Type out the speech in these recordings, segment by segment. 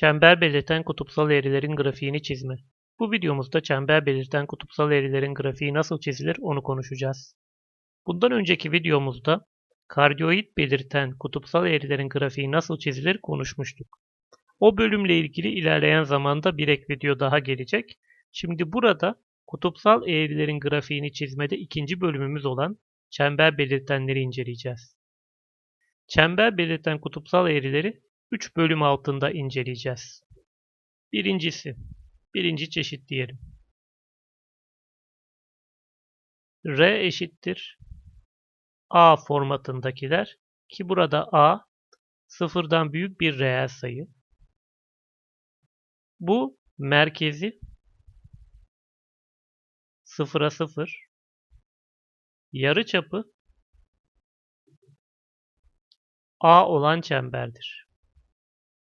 Çember belirten kutupsal eğrilerin grafiğini çizme. Bu videomuzda çember belirten kutupsal eğrilerin grafiği nasıl çizilir onu konuşacağız. Bundan önceki videomuzda kardioid belirten kutupsal eğrilerin grafiği nasıl çizilir konuşmuştuk. O bölümle ilgili ilerleyen zamanda bir ek video daha gelecek. Şimdi burada kutupsal eğrilerin grafiğini çizmede ikinci bölümümüz olan çember belirtenleri inceleyeceğiz. Çember belirten kutupsal eğrileri 3 bölüm altında inceleyeceğiz. Birincisi, birinci çeşit diyelim. R eşittir A formatındakiler ki burada A sıfırdan büyük bir reel sayı. Bu merkezi sıfıra sıfır. Yarıçapı A olan çemberdir.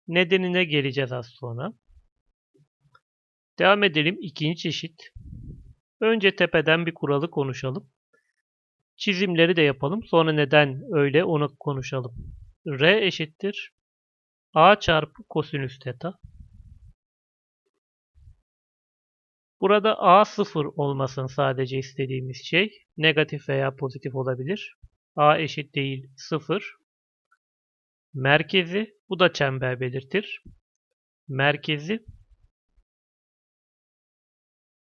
Nedenine geleceğiz az sonra. Devam edelim ikinci çeşit. Önce tepeden bir kuralı konuşalım. Çizimleri de yapalım. Sonra neden öyle onu konuşalım. R eşittir A çarpı kosinüs teta. Burada A sıfır olmasın sadece istediğimiz şey. Negatif veya pozitif olabilir. A eşit değil sıfır. Merkezi bu da çember belirtir. Merkezi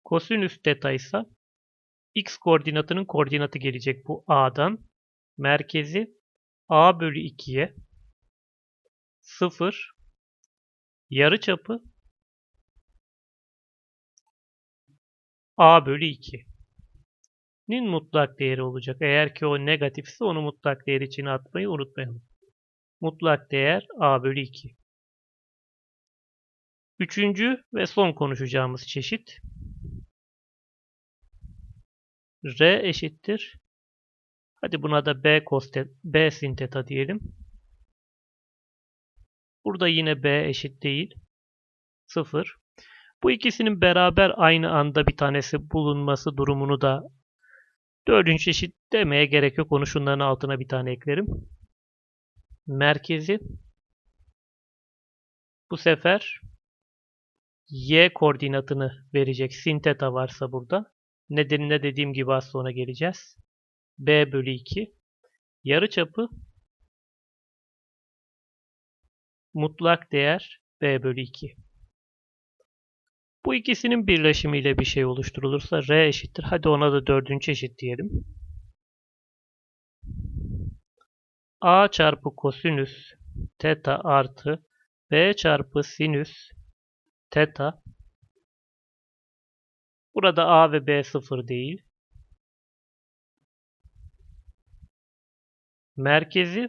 kosinüs teta ise x koordinatının koordinatı gelecek bu a'dan. Merkezi a bölü 2'ye 0 yarıçapı a bölü 2 nin mutlak değeri olacak. Eğer ki o negatifse onu mutlak değer içine atmayı unutmayalım. Mutlak değer a bölü 2. Üçüncü ve son konuşacağımız çeşit R eşittir. Hadi buna da B cos B sin theta diyelim. Burada yine B eşit değil. 0. Bu ikisinin beraber aynı anda bir tanesi bulunması durumunu da dördüncü çeşit demeye gerek yok. Onu şunların altına bir tane eklerim. Merkezi bu sefer y koordinatını verecek. Sin theta varsa burada. Nedenine dediğim gibi az sonra geleceğiz. B bölü 2. Yarıçapı mutlak değer B bölü 2. Bu ikisinin birleşimiyle bir şey oluşturulursa R eşittir. Hadi ona da dördüncü eşit diyelim. A çarpı kosinüs teta artı B çarpı sinüs teta Burada A ve B sıfır değil. Merkezi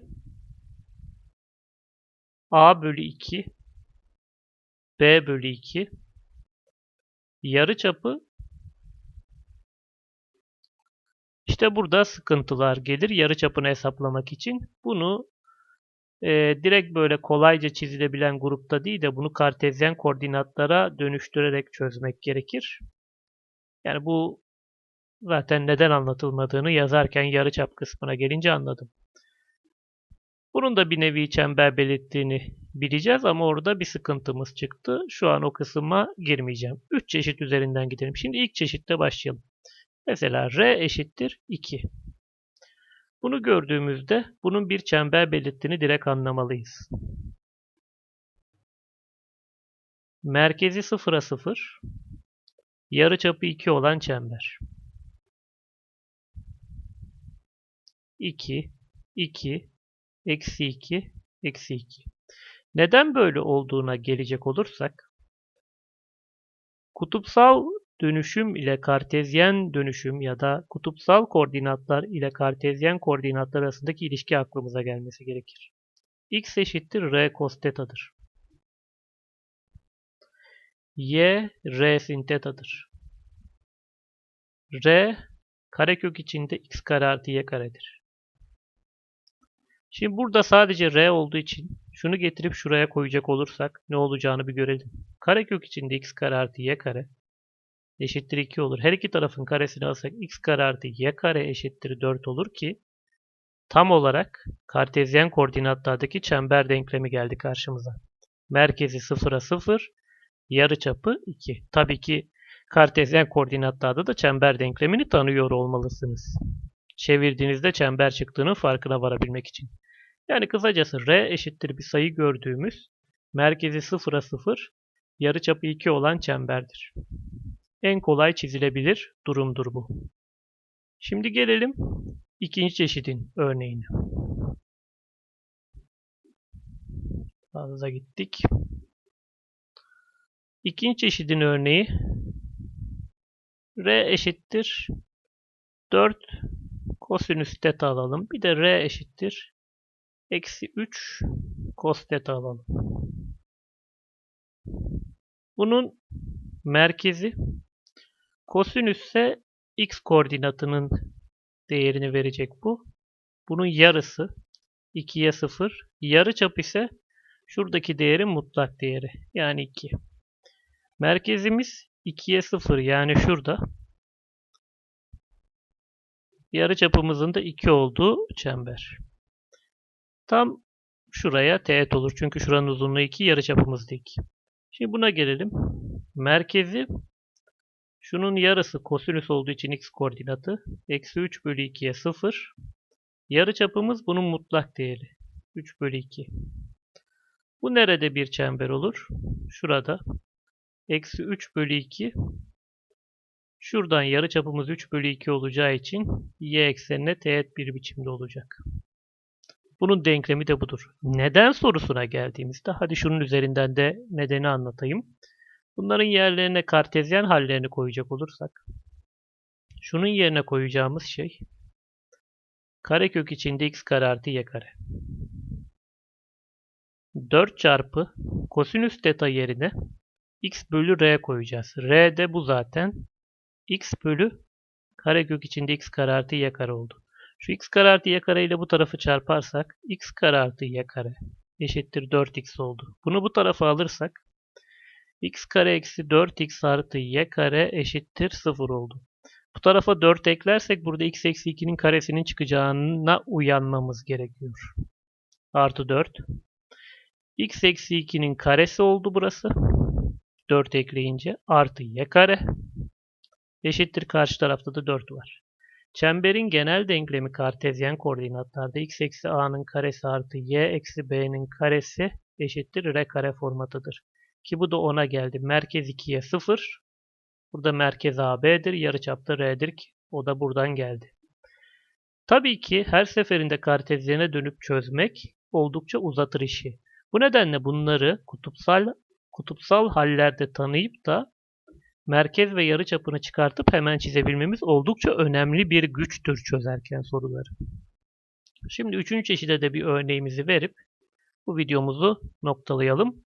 A bölü 2 B bölü 2 yarıçapı işte burada sıkıntılar gelir yarıçapını hesaplamak için. Bunu e, direkt böyle kolayca çizilebilen grupta değil de bunu kartezyen koordinatlara dönüştürerek çözmek gerekir. Yani bu zaten neden anlatılmadığını yazarken yarıçap kısmına gelince anladım. Bunun da bir nevi çember belirttiğini bileceğiz ama orada bir sıkıntımız çıktı. Şu an o kısma girmeyeceğim. 3 çeşit üzerinden gidelim. Şimdi ilk çeşitte başlayalım. Mesela R eşittir 2. Bunu gördüğümüzde bunun bir çember belirttiğini direkt anlamalıyız. Merkezi 0'a 0. Yarıçapı 2 olan çember. 2, 2, eksi 2, eksi 2. Neden böyle olduğuna gelecek olursak, kutupsal dönüşüm ile kartezyen dönüşüm ya da kutupsal koordinatlar ile kartezyen koordinatlar arasındaki ilişki aklımıza gelmesi gerekir. x eşittir r cos teta'dır. y r sin teta'dır. r karekök içinde x kare artı y karedir. Şimdi burada sadece r olduğu için şunu getirip şuraya koyacak olursak ne olacağını bir görelim. Karekök içinde x kare artı y kare eşittir 2 olur. Her iki tarafın karesini alsak x kare artı y kare eşittir 4 olur ki tam olarak kartezyen koordinatlardaki çember denklemi geldi karşımıza. Merkezi 0'a 0, yarıçapı 2. Tabii ki kartezyen koordinatlarda da çember denklemini tanıyor olmalısınız. Çevirdiğinizde çember çıktığının farkına varabilmek için. Yani kısacası R eşittir bir sayı gördüğümüz merkezi 0'a 0, yarıçapı 2 olan çemberdir. En kolay çizilebilir durumdur bu. Şimdi gelelim ikinci çeşidin örneğine. Fazla gittik. İkinci çeşidin örneği R eşittir 4 kosinüs teta alalım. Bir de R eşittir eksi 3 cos teta alalım. Bunun merkezi kosinüs ise x koordinatının değerini verecek bu. Bunun yarısı 2'ye 0. Yarıçap ise şuradaki değerin mutlak değeri. Yani 2. Merkezimiz 2'ye 0 yani şurada. Yarıçapımızın da 2 olduğu çember. Tam şuraya teğet olur. Çünkü şuranın uzunluğu 2, yarıçapımız da 2. Şimdi buna gelelim. Merkezi şunun yarısı kosinüs olduğu için x koordinatı. Eksi 3 bölü 2'ye 0. Yarıçapımız bunun mutlak değeri. 3 bölü 2. Bu nerede bir çember olur? Şurada. Eksi 3 bölü 2. Şuradan yarıçapımız 3 bölü 2 olacağı için y eksenine teğet bir biçimde olacak. Bunun denklemi de budur. Neden sorusuna geldiğimizde hadi şunun üzerinden de nedeni anlatayım. Bunların yerlerine kartezyen hallerini koyacak olursak şunun yerine koyacağımız şey karekök içinde x kare artı y kare. 4 çarpı kosinüs teta yerine x bölü r koyacağız. r de bu zaten. x bölü karekök içinde x kare artı y kare oldu. Şu x kare artı y kare ile bu tarafı çarparsak x kare artı y kare eşittir 4x oldu. Bunu bu tarafa alırsak x kare eksi 4x artı y kare eşittir 0 oldu. Bu tarafa 4 eklersek burada x eksi 2'nin karesinin çıkacağına uyanmamız gerekiyor. Artı 4. x eksi 2'nin karesi oldu burası. 4 ekleyince artı y kare eşittir karşı tarafta da 4 var. Çemberin genel denklemi kartezyen koordinatlarda x eksi a'nın karesi artı y eksi b'nin karesi eşittir r kare formatıdır. Ki bu da 10'a geldi. Merkez 2'ye 0. Burada merkez AB'dir. Yarıçapta R'dir ki o da buradan geldi. Tabii ki her seferinde kartezyene dönüp çözmek oldukça uzatır işi. Bu nedenle bunları kutupsal kutupsal hallerde tanıyıp da merkez ve yarıçapını çıkartıp hemen çizebilmemiz oldukça önemli bir güçtür çözerken soruları. Şimdi üçüncü çeşide de bir örneğimizi verip bu videomuzu noktalayalım.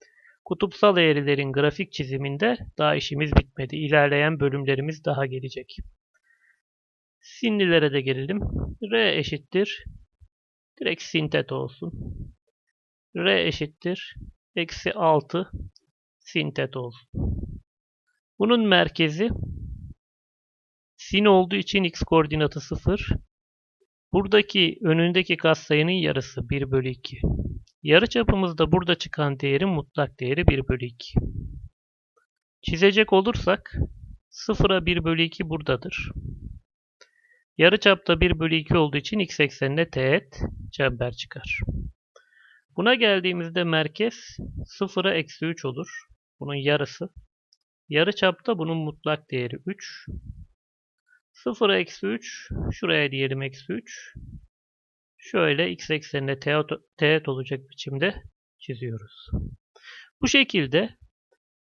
Kutupsal eğrilerin grafik çiziminde daha işimiz bitmedi. İlerleyen bölümlerimiz daha gelecek. Sinlilere de gelelim. R eşittir. Direkt sintet olsun. R eşittir. Eksi 6 sintet olsun. Bunun merkezi sin olduğu için x koordinatı 0. Buradaki önündeki katsayının yarısı 1 bölü 2. Yarıçapımızda burada çıkan değerin mutlak değeri 1 bölü 2. Çizecek olursak 0'a 1 bölü 2 buradadır. Yarıçapta 1 bölü 2 olduğu için x eksenine teğet çember çıkar. Buna geldiğimizde merkez 0'a eksi 3 olur. Bunun yarısı. Yarıçapta bunun mutlak değeri 3. 0'a eksi 3. Şuraya diyelim eksi 3. Şöyle x eksenine teğet, olacak biçimde çiziyoruz. Bu şekilde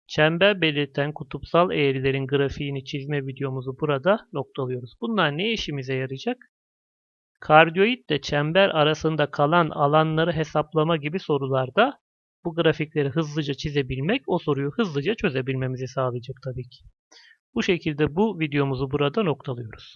çember belirten kutupsal eğrilerin grafiğini çizme videomuzu burada noktalıyoruz. Bunlar ne işimize yarayacak? Kardiyoid çember arasında kalan alanları hesaplama gibi sorularda bu grafikleri hızlıca çizebilmek o soruyu hızlıca çözebilmemizi sağlayacak tabii ki. Bu şekilde bu videomuzu burada noktalıyoruz.